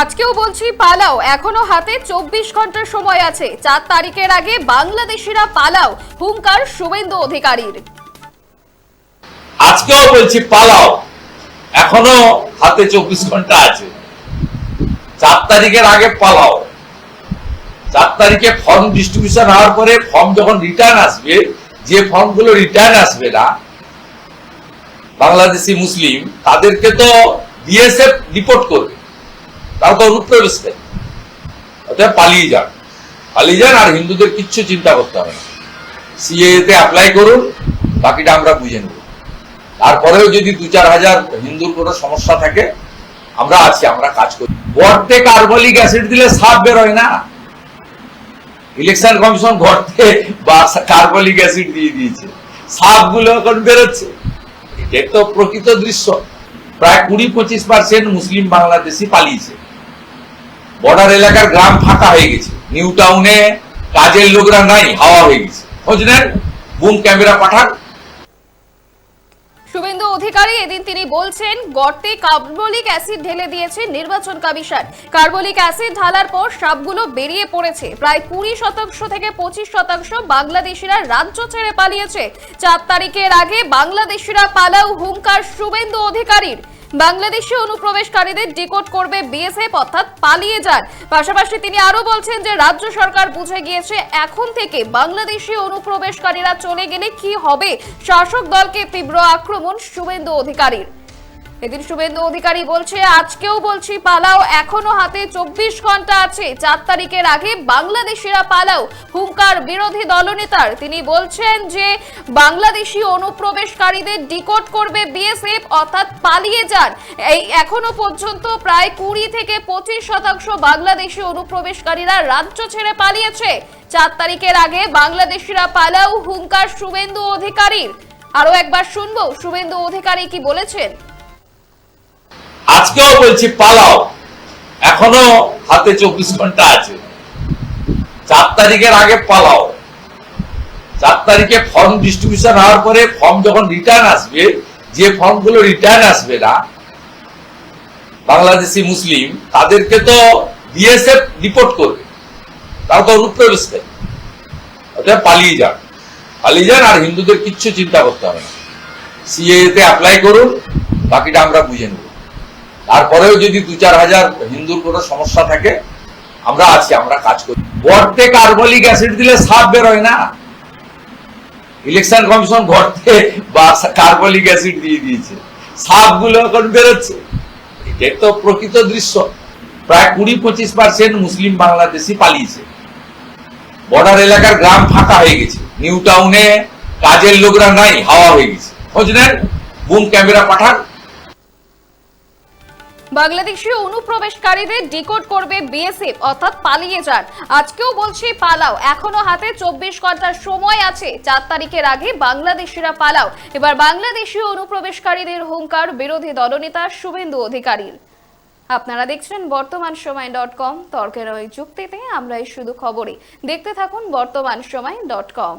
আজকেও বলছি, পালাও। এখনও হাতে চব্বিশ ঘণ্টার সময় আছে। চার তারিখের আগে বাংলাদেশিরা পালাও। হুঙ্কার শুভেন্দু অধিকারীর। আজকেও বলছি, পালাও। এখনও হাতে চব্বিশ ঘণ্টা আছে। চার তারিখের আগে পালাও। চার তারিখে ফর্ম ডিস্ট্রিবিউশন হওয়ার পরে ফর্ম যখন রিটার্ন আসবে, যে ফর্মগুলো রিটার্ন আসবে না, বাংলাদেশি মুসলিম, তাদেরকে তো বিএসএফ রিপোর্ট করবে। তারা তো অনুপ্রবেশ অতএব পালিয়ে যান। পালিয়ে যান আর হিন্দুদের কিচ্ছু চিন্তা করতে হবে না। সিএ তে অ্যাপ্লাই করুন, বাকিটা আমরা বুঝে নেব। তারপরেও যদি দু চার হাজার হিন্দুর কোনো সমস্যা থাকে, আমরা আছি, আমরা কাজ করি। কার্বলিক অ্যাসিড দিলে সাপ বেরোয় না। ইলেকশন কমিশন গর্তে বা কার্বলিক অ্যাসিড দিয়ে দিয়েছে। সাপগুলো এখন বেরোচ্ছে। এটা তো প্রকৃত দৃশ্য। প্রায় কুড়ি পঁচিশ পার্সেন্ট মুসলিম বাংলাদেশি পালিয়েছে। বর্ডার এলাকার গ্রাম ফাঁকা হয়ে গেছে। নিউ টাউনে কাজের লোকরা নাই, হাওয়া হয়ে গেছে। খোঁজ নেন, বুম ক্যামেরা পাঠান। শুভেন্দু অধিকারী, এদিন তিনি বলছেন, গর্তে কার্বলিক অ্যাসিড ঢেলে দিয়েছে নির্বাচন কমিশন। কার্বলিক অ্যাসিড ঢালার পর সাপগুলো বেরিয়ে পড়েছে। প্রায় কুড়ি শতাংশ থেকে পঁচিশ শতাংশ বাংলাদেশিরা রাজ্য ছেড়ে পালিয়েছে। চার তারিখের আগে বাংলাদেশিরা পালাও হুঙ্কার শুভেন্দু অধিকারীর। বাংলাদেশি অনুপ্রবেশকারীদের ডিকোড করবে বিএসএফ, অর্থাৎ পালিয়ে যান পাশাপাশি তিনি আরও বলছেন যে, রাজ্য সরকার বুঝে গিয়েছে, এখন থেকে বাংলাদেশি অনুপ্রবেশকারীরা চলে গেলে কি হবে? শাসক দলকে তীব্র আক্রমণ, শুভেন্দু অধিকারীর। এদিন শুভেন্দু অধিকারী বলছে, আজকেও বলছি, পালাও। এখনও হাতে চব্বিশ ঘণ্টা আছে। চার তারিখের আগে বাংলাদেশিরা পালাও। হুঙ্কার বিরোধী দলনেতার তিনি বলছেন যে, বাংলাদেশি অনুপ্রবেশকারীদের ডিকোড করবে বিএসএফ, অর্থাৎ পালিয়ে যান। এই এখনও পর্যন্ত প্রায় কুড়ি থেকে পঁচিশ শতাংশ বাংলাদেশি অনুপ্রবেশকারীরা রাজ্য ছেড়ে পালিয়েছে। চার তারিখের আগে বাংলাদেশিরা পালাও, হুঙ্কার শুভেন্দু অধিকারীর। আরও একবার শুনব, শুভেন্দু অধিকারী কি বলেছেন? আজকেও বলছি, পালাও। এখনও হাতে চব্বিশ ঘণ্টা আছে। চার তারিখের আগে পালাও। চার তারিখে ফর্ম ডিস্ট্রিবিউশন হওয়ার পরে ফর্ম যখন রিটার্ন আসবে, যে ফর্মগুলো রিটার্ন আসবে না, বাংলাদেশি মুসলিম, তাদেরকে তো বিএসএফ রিপোর্ট করবে। তারা তো অনুপ্রবেশ অতএব পালিয়ে যান। পালিয়ে যান আর হিন্দুদের কিচ্ছু চিন্তা করতে হবে না। সিএ তে অ্যাপ্লাই করুন, বাকিটা আমরা বুঝে নেব। তারপরেও যদি দু চার হাজার হিন্দুর কোনো সমস্যা থাকে, আমরা আছি, আমরা কাজ করি। গর্তে কার্বলিক অ্যাসিড দিলে সাপ বেরোয় না। ইলেকশন কমিশন গর্তে বা কার্বলিক অ্যাসিড দিয়ে দিয়েছে। সাপগুলো এখন বেরোচ্ছে। এটা তো প্রকৃত দৃশ্য। প্রায় কুড়ি পঁচিশ পার্সেন্ট মুসলিম বাংলাদেশি পালিয়েছে। বর্ডার এলাকার গ্রাম ফাঁকা হয়ে গেছে। নিউ টাউনে কাজের লোকরা নাই, হাওয়া হয়ে গেছে। খোঁজ নেন, বুম ক্যামেরা পাঠান। বাংলাদেশি অনুপ্রবেশকারীদের ডিকোড করবে বিএসএফ, অর্থাৎ পালিয়ে যান। আজকেও বলছি পালাও। এখনও হাতে চব্বিশ ঘণ্টার সময় আছে। চার তারিখের আগে বাংলাদেশিরা পালাও। এবার বাংলাদেশি অনুপ্রবেশকারীদের হুঙ্কার, বিরোধী দলনেতা শুভেন্দু অধিকারীর। আপনারা দেখছেন বর্তমান সময় ডট কম। তর্কের ওই যুক্তিতে আমরা এই শুধু খবরে দেখতে থাকুন বর্তমান সময় ডট কম।